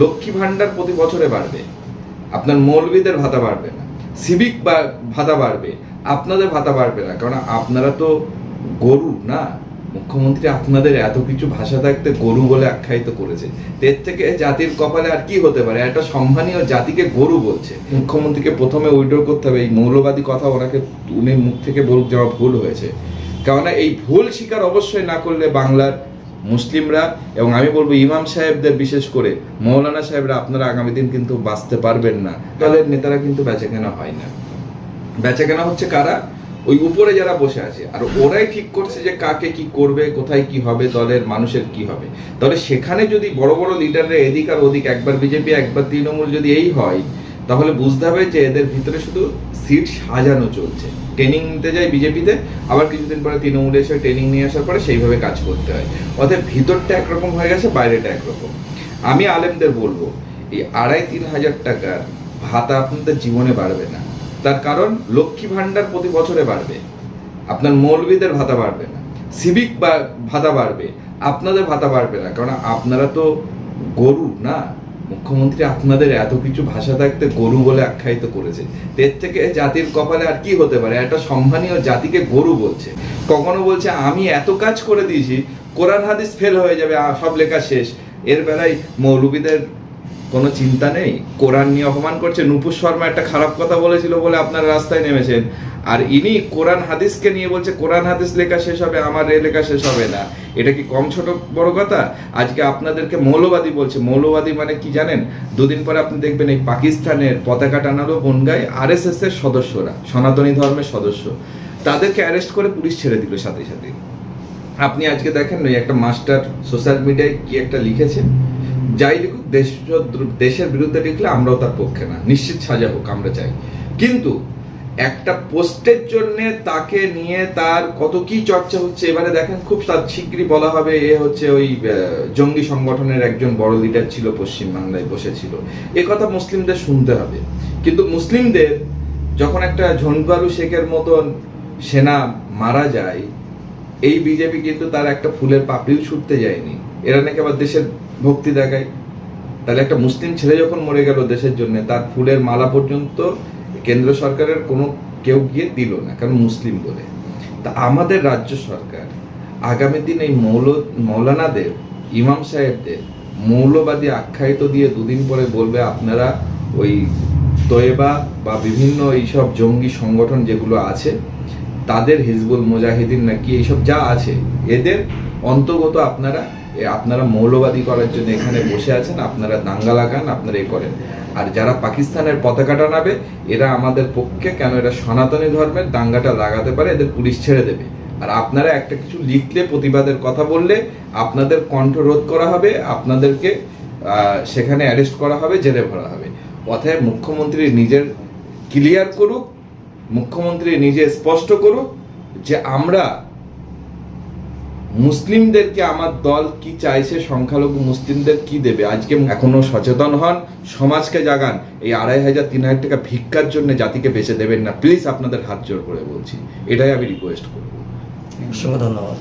লক্ষ্মী ভান্ডার প্রতি বছরে বাড়বে। আপনার মৌলবীদের ভাতা বাড়বে না। সিভিক বা ভাতা বাড়বে। আপনাদের ভাতা বাড়বে না। কারণ আপনারা তো গরু না। মুখ্যমন্ত্রী আপনাদের এত কিছু ভাষা থাকতে গরু বলে আখ্যায়িত করেছে। এর থেকে জাতির কপালে আর কি হতে পারে? একটা সম্মানীয় জাতিকে গরু বলছে। মুখ্যমন্ত্রীকে প্রথমে উইড্রো করতে হবে। এই মৌলবাদী কথা ওনাকে উনি মুখ থেকে বলুক যে আমার ভুল হয়েছে। কেননা এই ভুল স্বীকার অবশ্যই না করলে বাংলার মুসলিমরা এবং আমি বলব ইমাম সাহেবদের বিশেষ করে, মৌলানা সাহেবরা আপনারা আগামী দিন কিন্তু বাঁচতে পারবেন না। দলের নেতারা কিন্তু বেচাকেনা হয় না। বেচাকেনা হচ্ছে কারা? ওই উপরে যারা বসে আছে। আর ওরাই ঠিক করছে যে কাকে কি করবে, কোথায় কি হবে, দলের মানুষের কি হবে। তবে সেখানে যদি বড় বড় লিডাররা এদিক আর ওদিক, একবার বিজেপি, একবার তৃণমূল যদি এই হয় তাহলে বুঝতে হবে যে এদের ভিতরে শুধু সিট সাজানো চলছে। ট্রেনিং নিতে যায় বিজেপিতে, আবার কিছুদিন পরে তৃণমূলে এসে ট্রেনিং নিয়ে আসার পরে সেইভাবে কাজ করতে হয়। অর্থাৎ ভিতরটা একরকম হয়ে গেছে, বাইরেটা একরকম। আমি আলেমদের বলব, এই আড়াই তিন হাজার টাকার ভাতা আপনাদের জীবনে বাড়বে না। তার কারণ, লক্ষ্মী ভান্ডার প্রতি বছরে বাড়বে। আপনার মৌলবীদের ভাতা বাড়বে না। সিভিক ভাতা বাড়বে। আপনাদের ভাতা বাড়বে না। কারণ আপনারা তো গরু না। মুখ্যমন্ত্রী আপনাদের এত কিছু ভাষা থাকতে গরু বলে আখ্যায়িত করেছে। এর থেকে জাতির কপালে আর কি হতে পারে? একটা সম্মানীয় জাতিকে গরু বলছে। কখনো বলছে, আমি এত কাজ করে দিয়েছি, কোরআন হাদিস ফেল হয়ে যাবে সব লেখা শেষ। এর বেলায় মৌলবীদের কোনো চিন্তা নেই? কোরআন নিয়ে অপমান করছে? নুপুর শর্মা একটা খারাপ কথা বলেছিল বলে আপনার রাস্তায় নেমেছেন। আর ইনি কোরআন হাদিসকে নিয়ে বলছে, কোরআন হাদিস লেখা শেষ হবে, আমার এ লেখা শেষ হবে না। এটা কি কম ছোট বড় কথা? আজকে আপনাদেরকে মৌলবাদী বলছে। মৌলবাদী মানে কি জানেন? দুদিন পরে আপনি দেখবেন এই পাকিস্তানের পতাকা টানালো আর এস এর সদস্যরা, সনাতনী ধর্মের সদস্য। তাদেরকে অ্যারেস্ট করে পুলিশ ছেড়ে দিল সাথে সাথে। আপনি আজকে দেখেন ওই একটা মাস্টার সোশ্যাল মিডিয়ায় কি একটা লিখেছে? যাই লিখুক, দেশ দেশের বিরুদ্ধে লিখলে আমরাও তার পক্ষে না। নিশ্চিত সাজা হোক, আমরা চাই। কিন্তু একটা পোস্টের জন্য তাকে নিয়ে তার কত কি চর্চা হচ্ছে, এবারে দেখেন খুব তার শীঘ্রই বলা হবে, এ হচ্ছে ওই জঙ্গি সংগঠনের একজন বড় লিডার ছিল পশ্চিমবাংলায়, বসেছিল। এ কথা মুসলিমদের শুনতে হবে। কিন্তু মুসলিমদের যখন একটা ঝন্ডবালু শেখের মতন সেনা মারা যায়, এই বিজেপি কিন্তু তার একটা ফুলের পাপড়িও ছুটতে যায়নি। এরা নাকি আবার দেশের ভক্তি দেখায়। তাহলে একটা মুসলিম ছেলে যখন মরে গেল দেশের জন্য, তার ফুলের মালা পর্যন্ত কেন্দ্র সরকারের কোনো কেউ গিয়ে দিল না, কারণ মুসলিম বলে। তা আমাদের রাজ্য সরকার আগামী দিন এই মৌল, মৌলানাদের, ইমাম সাহেবদের মৌলবাদী আখ্যায়িত দিয়ে দুদিন পরে বলবে, আপনারা ওই তয়েবা বা বিভিন্ন এইসব জঙ্গি সংগঠন যেগুলো আছে, তাদের হিজবুল মুজাহিদিন নাকি এইসব যা আছে, এদের অন্তর্গত আপনারা আপনারা মৌলবাদী করার জন্য এখানে বসে আছেন, আপনারা দাঙ্গা লাগান, আপনারা এ করেন। আর যারা পাকিস্তানের পতাকা টানাবে, এরা আমাদের পক্ষে কেন এরা সনাতনী ধর্মের দাঙ্গাটা লাগাতে পারে, এদের পুলিশ ছেড়ে দেবে। আর আপনারা একটা কিছু লিখলে, প্রতিবাদের কথা বললে, আপনাদের কণ্ঠ রোধ করা হবে, আপনাদেরকে সেখানে অ্যারেস্ট করা হবে, জেলে ভরা হবে। অতএব মুখ্যমন্ত্রী নিজের ক্লিয়ার করুক, মুখ্যমন্ত্রী নিজে স্পষ্ট করুক যে আমরা মুসলিমদেরকে আমার দল কি চাইছে সংখ্যালঘু মুসলিমদের কি দেবে? আজকে এখনও সচেতন হন সমাজকে জাগান। এই আড়াই হাজার তিন হাজার টাকা ভিক্ষার জন্য জাতিকে বেঁচে দেবেন না। প্লিজ আপনাদের হাত জোর করে বলছি। এটাই আমি রিকোয়েস্ট করব। অসংখ্য ধন্যবাদ।